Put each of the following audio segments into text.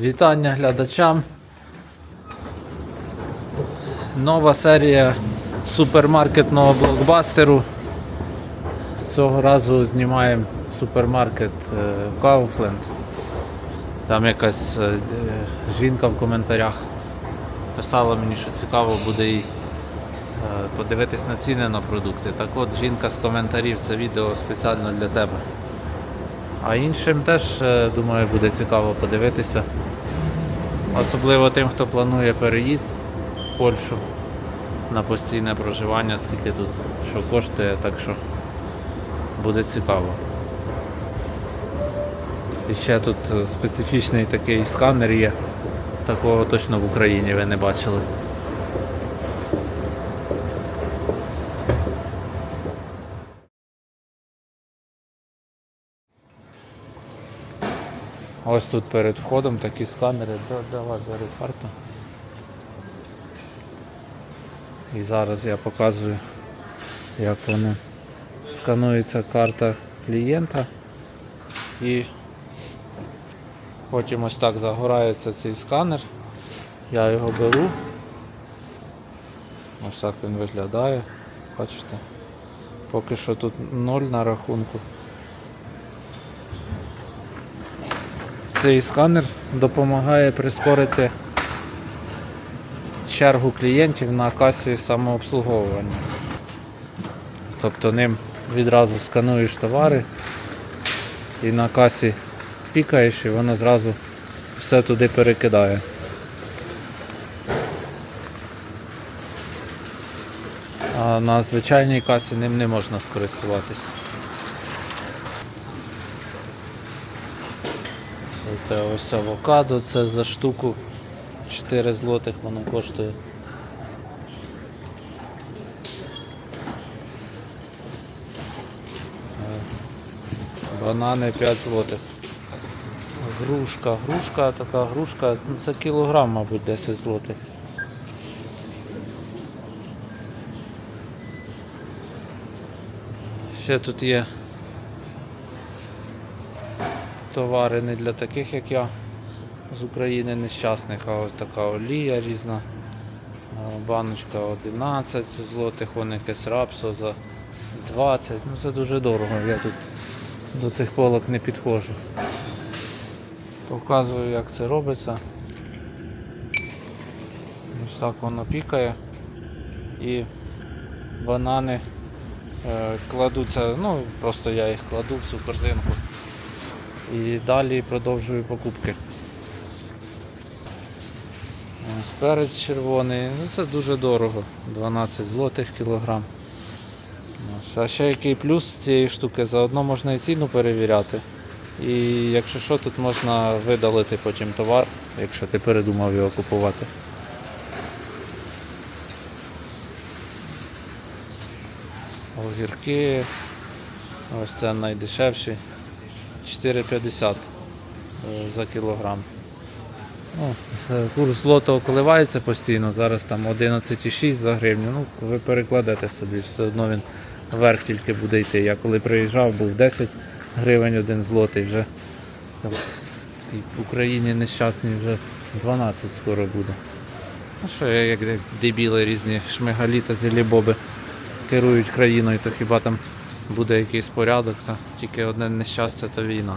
Вітання глядачам. Нова серія супермаркетного блокбастеру. Цього разу знімаємо супермаркет е, Kaufland. Там якась е, жінка в коментарях писала мені, що цікаво буде їй е, подивитись на ціни на продукти. Так от жінка з коментарів це відео спеціально для тебе. А іншим теж, е, думаю, буде цікаво подивитися. Особливо тим, хто планує переїзд в Польщу на постійне проживання, скільки тут що коштує, так що буде цікаво. І ще тут е, специфічний такий сканер є. Такого точно в Україні ви не бачили. Ось тут перед входом такі сканери. Да- Давай бери карту. І зараз я показую, як вони сканується карта клієнта і потім ось так загорається цей сканер. Я його беру. Ось так він виглядає. Бачите? Поки що тут ноль на рахунку. Цей сканер допомагає прискорити чергу клієнтів на касі самообслуговування. Тобто ним відразу скануєш товари і на касі пікаєш і воно зразу все туди перекидає. А на звичайній касі ним не можна скористуватись. Це ось авокадо, це за штуку 4 злотих воно коштує. Банани 5 злотих. Грушка, грушка, така грушка, ну це кілограм, мабуть, 10 злотих. Ще тут є товари не для таких, як я з України нещасних, а ось така олія різна. Баночка 11 злотих, вон якесь рапсо за 20. Ну це дуже дорого, я тут до цих полок не підходжу. Показую як це робиться. Ось так воно пікає. І банани е, кладуться, ну просто я їх кладу в цю корзинку. І далі продовжую покупки. Ось перець червоний, ну це дуже дорого, 12 злотих кілограм. А ще який плюс цієї штуки, заодно можна і ціну перевіряти. І якщо що, тут можна видалити потім товар, якщо ти передумав його купувати. Огірки, ось це найдешевші. 4,50 е, за кілограм. Ну, курс злотого коливається постійно, зараз там 11,6 за гривню. Ну, ви перекладете собі, все одно він вверх тільки буде йти. Я коли приїжджав, був 10 гривень один злотий вже. в Україні нещасний вже 12 скоро буде. Ну що, як дебіли різні шмигалі та зілібоби керують країною, то хіба там буде якийсь порядок, та тільки одне нещастя то війна.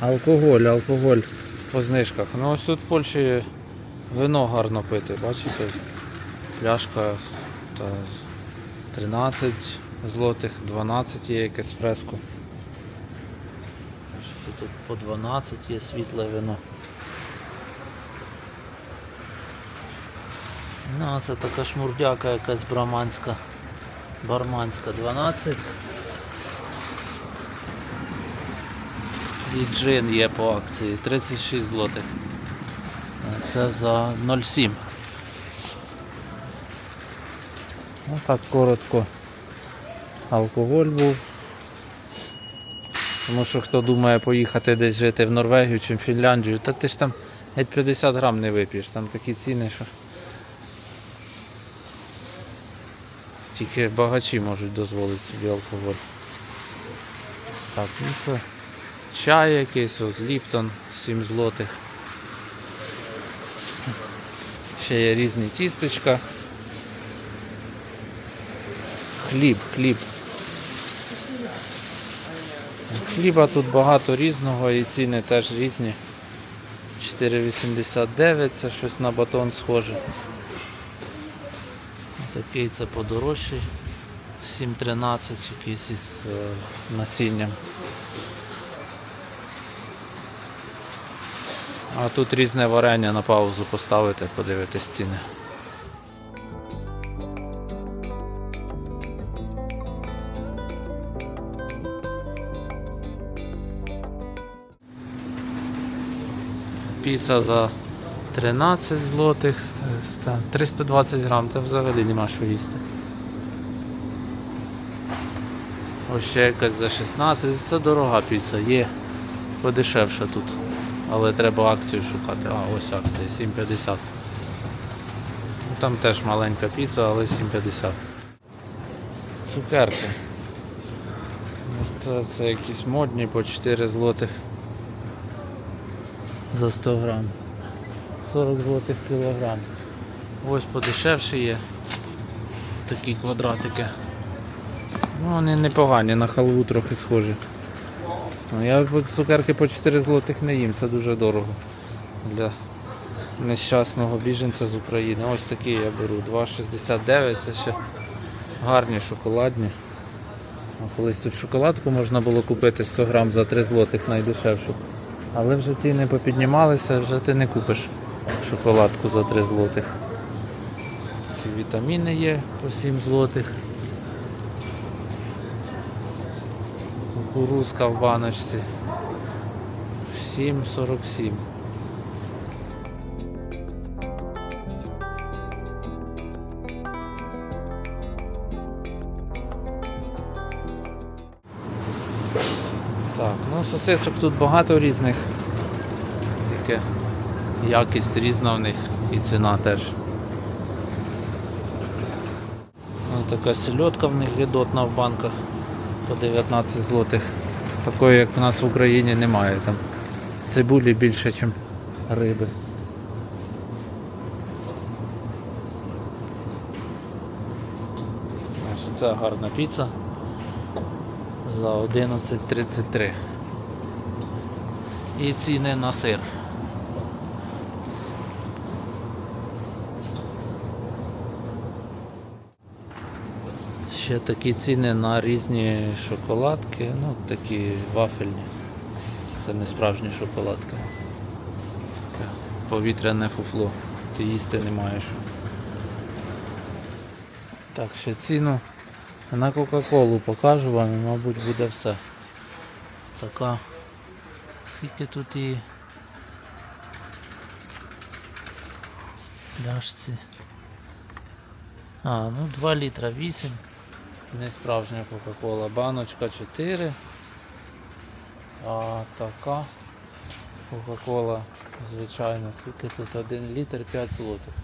Алкоголь, алкоголь по знижках. Ну ось тут в Польщі вино гарно пити, бачите? Пляшка та 13 злотих, 12 є якесь фреско. Тут по 12 є світле вино. Ну, це така шмурдяка якась браманська, барманська 12. І джин є по акції 36 злотих. Це за 0,7. Ну так коротко. Алкоголь був. Тому що хто думає поїхати десь жити в Норвегію чи в Фінляндію, та ти ж там геть 50 грам не вип'єш, там такі ціни, що тільки багачі можуть дозволити собі алкоголь. Так, ну це чай якийсь, от Ліптон 7 злотих. Ще є різні тістечка. Хліб, хліб. Хліба тут багато різного і ціни теж різні. 4,89 це щось на батон схоже. Такий це подорожчий. 7,13 якийсь із е, насінням. А тут різне варення на паузу поставити, подивитись ціни. Піца за 13 злотих, е, 320 грам, та взагалі нема що їсти. Ось ще якась за 16, це дорога піца, є подешевше тут. Але треба акцію шукати. А, ось акція 7,50. Ну, Там теж маленька піца, але 7,50. Цукерки. Ось це, це якісь модні по 4 злотих за 100 грам. 40 злотих кілограм. Ось подешевше є. Такі квадратики. Ну, вони непогані, на халву трохи схожі. Ну, я цукерки по 4 злотих не їм, це дуже дорого. Для нещасного біженця з України. Ось такі я беру. 2,69, це ще гарні шоколадні. Колись тут шоколадку можна було купити 100 грам за 3 злотих найдешевшу. Але вже ціни попіднімалися, вже ти не купиш шоколадку за 3 злотих. Такі вітаміни є по 7 злотих. Кукурузка в баночці. 7,47. Так, ну сосисок тут багато різних. Таке якість різна в них і ціна теж. Ось така сельодка в них гидотна в банках по 19 злотих. Такої, як у нас в Україні, немає. Там цибулі більше, ніж риби. Це гарна піца за 11.33. І ціни на сир. Ще такі ціни на різні шоколадки, ну такі вафельні. Це не справжні шоколадки. Повітряне фуфло. Ти їсти не маєш. Так, ще ціну на Кока-Колу покажу вам і мабуть буде все. Така. Скільки тут і пляшці. А, ну 2 літра 8. Не справжня Кока-Кола. Баночка 4. А така Кока-Кола звичайна. Скільки тут 1 літр 5 злотих.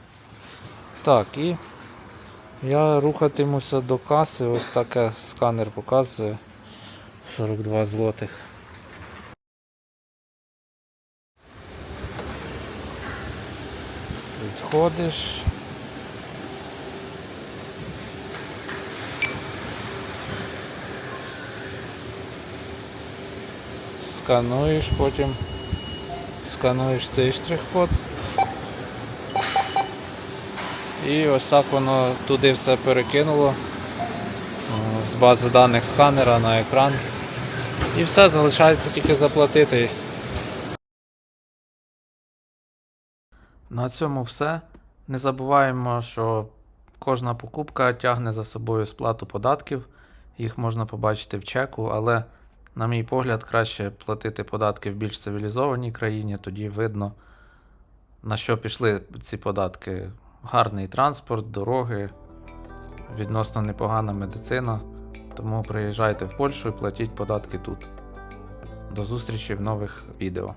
Так, і я рухатимуся до каси. Ось таке сканер показує 42 злотих. Відходиш. Скануєш, потім скануєш цей штрих-код. І ось так воно туди все перекинуло з бази даних сканера на екран. І все, залишається тільки заплатити. На цьому все. Не забуваємо, що кожна покупка тягне за собою сплату податків. Їх можна побачити в чеку, але, на мій погляд, краще платити податки в більш цивілізованій країні, тоді видно, на що пішли ці податки. Гарний транспорт, дороги, відносно непогана медицина. Тому приїжджайте в Польщу і платіть податки тут. До зустрічі в нових відео.